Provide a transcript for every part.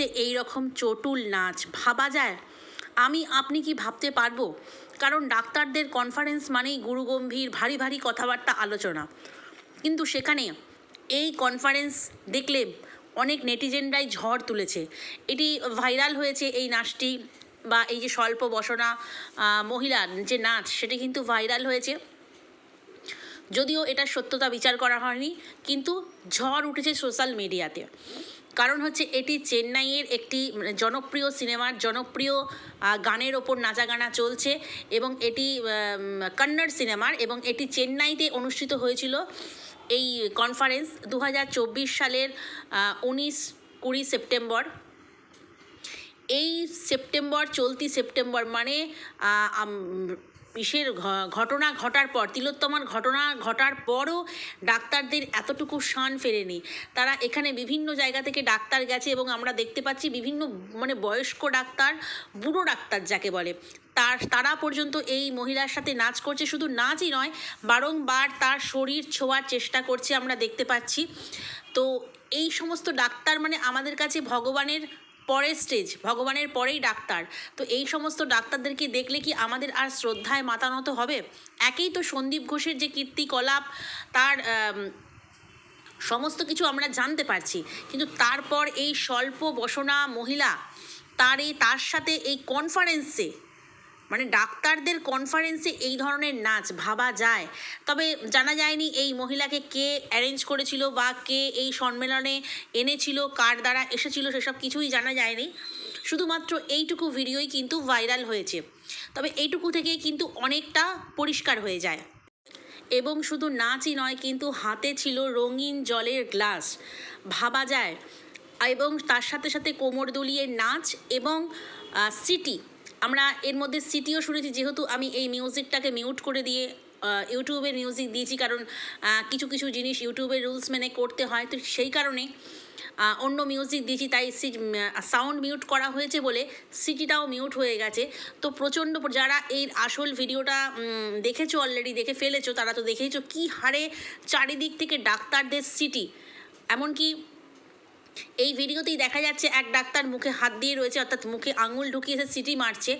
কনফারেন্সে এই রকম চটুল নাচ ভাবা যায়? আমি, আপনি কি ভাবতে পারব? কারণ ডাক্তারদের কনফারেন্স মানেই গুরুগম্ভীর ভারী ভারী কথাবার্তা আলোচনা। কিন্তু সেখানে এই কনফারেন্স দেখলে অনেক নেটিজেনরাই ঝড় তুলেছে। এটি ভাইরাল হয়েছে এই নাচটি বা এই যে স্বল্প বসনা মহিলার যে নাচ, সেটি কিন্তু ভাইরাল হয়েছে। যদিও এটার সত্যতা বিচার করা হয়নি, কিন্তু ঝড় উঠেছে সোশ্যাল মিডিয়াতে কারণ হচ্ছে এটি চেন্নাইয়ের একটি মানে জনপ্রিয় সিনেমার, জনপ্রিয় গানের ওপর নাচা গানা চলছে এবং এটি কন্নড় সিনেমার এবং এটি চেন্নাইতে অনুষ্ঠিত হয়েছিল এই কনফারেন্স দু হাজার চব্বিশ সালের উনিশ কুড়ি সেপ্টেম্বর। এই সেপ্টেম্বর, চলতি সেপ্টেম্বর মানে ঘ- ঘটনা ঘটার পর, তিলোত্তমার ঘটনা ঘটার পরও ডাক্তারদের এতটুকু শান ফেরেনি। তারা এখানে বিভিন্ন জায়গা থেকে ডাক্তার গেছে এবং আমরা দেখতে পাচ্ছি বিভিন্ন মানে বয়স্ক ডাক্তার, বুড়ো ডাক্তার যাকে বলে। তার, তারা পর্যন্ত এই মহিলার সাথে নাচ করছে। শুধু নাচই নয়, বারংবার তার শরীর ছোঁয়ার চেষ্টা করছে আমরা দেখতে পাচ্ছি। তো এই সমস্ত ডাক্তার মানে আমাদের কাছে ভগবানের পরের স্টেজ ভগবানের পরেই ডাক্তার। তো এই সমস্ত ডাক্তারদেরকে দেখলে কি আমাদের আর শ্রদ্ধায় মাতানত হবে? একেই তো সন্দীপ ঘোষের যে কীর্তিকলাপ, তার সমস্ত কিছু আমরা জানতে পারছি। কিন্তু তারপর এই স্বল্প বসনা মহিলা, তার এই, তার সাথে এই কনফারেন্সে মানে ডাক্তারদের কনফারেন্সে এই ধরনের নাচ ভাবা যায়। তবে জানা যায়নি এই মহিলাকে কে অ্যারেঞ্জ করেছিল বা কে এই সম্মেলনে এনেছিল, কার দ্বারা এসেছিল, সেসব কিছুই জানা যায়নি। শুধুমাত্র এইটুকু ভিডিওই কিন্তু ভাইরাল হয়েছে। তবে এইটুকু থেকেই কিন্তু অনেকটা পরিষ্কার হয়ে যায়। এবং শুধু নাচই নয়, কিন্তু হাতে ছিল রঙিন জলের গ্লাস। ভাবা যায়। এবং তার সাথে সাথে কোমর দুলিয়ে নাচ এবং সিটি আমরা এর মধ্যে সিটিও শুনেছি, যেহেতু আমি এই মিউজিকটাকে মিউট করে দিয়ে ইউটিউবের মিউজিক দিয়েছি, কারণ কিছু কিছু জিনিস ইউটিউবের রুলস মেনে করতে হয়, তো সেই কারণে অন্য মিউজিক দিয়েছি, তাই সাউন্ড মিউট করা হয়েছে বলে সিটিটাও মিউট হয়ে গেছে। তো প্রচণ্ড যারা এই আসল ভিডিওটা দেখেছ অলরেডি দেখে ফেলেছো, তারা তো দেখেইছো কী হারে চারিদিক থেকে ডাক্তারদের সিটি এমনকি এই ভিডিওতেই দেখা যাচ্ছে এক ডাক্তার মুখে হাত দিয়ে রয়েছে, অর্থাৎ মুখে আঙুল ঢুকিয়ে এসে সিটি মারছে।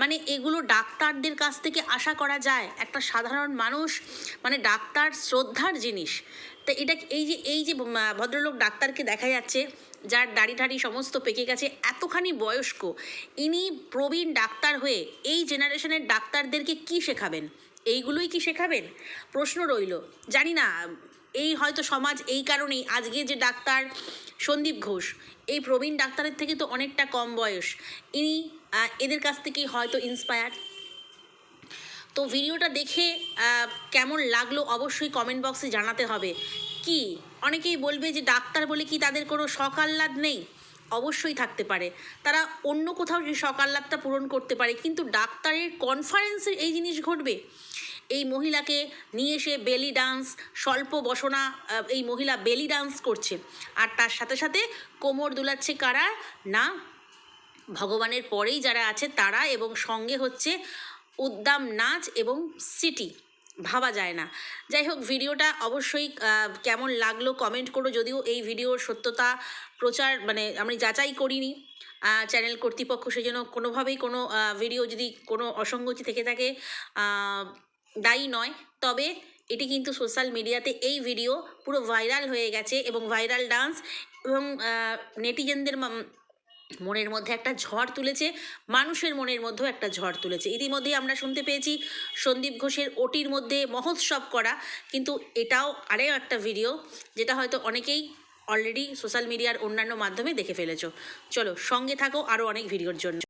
মানে এগুলো ডাক্তারদের কাছ থেকে আশা করা যায়, একটা সাধারণ মানুষ মানে ডাক্তার শ্রদ্ধার জিনিস। তো এটা এই যে এই যে ভদ্রলোক ডাক্তারকে দেখা যাচ্ছে, যার দাড়ি ঠাড়ি সমস্ত পেকে গেছে, এতখানি বয়স্ক, ইনি প্রবীণ ডাক্তার হয়ে এই জেনারেশনের ডাক্তারদেরকে কি শেখাবেন? এইগুলোই কি শেখাবেন? প্রশ্ন রইল। জানি না, এই হয়তো সমাজ এই কারণেই, আজকে যে ডাক্তার সন্দীপ ঘোষ। এই প্রবীণ ডাক্তারের থেকে তো অনেকটা কম বয়স। ইনি এদের কাছ থেকেই হয়তো ইন্সপায়ার তো ভিডিওটা দেখে কেমন লাগল অবশ্যই কমেন্ট বক্সে জানাতে হবে। কি? অনেকেই বলবে যে ডাক্তার বলে কি তাদের কোনো আহ্লাদ নেই? অবশ্যই থাকতে পারে। তারা অন্য কোথাও সেই শখ পূরণ করতে পারে, কিন্তু ডাক্তারের কনফারেন্সে এই জিনিস ঘটবে। এই মহিলাকে নিয়ে এসে বেলি ডান্স স্বল্প বসনা এই মহিলা বেলি ডান্স করছে। আর তার সাথে সাথে কোমর দুলাচ্ছে কারা? না, ভগবানের পরেই যারা আছে তারা এবং সঙ্গে হচ্ছে উদ্দাম নাচ এবং সিটি। ভাবা যায় না। যাই হোক, ভিডিওটা অবশ্যই কেমন লাগল কমেন্ট করো। যদিও এই ভিডিওর সত্যতা প্রচার মানে আমি যাচাই করিনি চ্যানেল কর্তৃপক্ষ, সেজন্য কোনোভাবেই কোনো ভিডিও যদি কোনো অসঙ্গতি থেকে থাকে দায়ী নয়। তবে এটি কিন্তু সোশ্যাল মিডিয়াতে এই ভিডিও পুরো ভাইরাল হয়ে গেছে এবং ভাইরাল ডান্স এবং নেটিজেনদের মনের মধ্যে একটা ঝড় তুলেছে, মানুষের মনের মধ্যেও একটা ঝড় তুলেছে। ইতিমধ্যেই আমরা শুনতে পেয়েছি সন্দীপ ঘোষের ওটির মধ্যে মহোৎসব করা, কিন্তু এটাও আরেও একটা ভিডিও যেটা হয়তো অনেকেই অলরেডি সোশ্যাল মিডিয়ার অন্যান্য মাধ্যমে দেখে ফেলেছো। চলো সঙ্গে থাকো আরও অনেক ভিডিওর জন্য।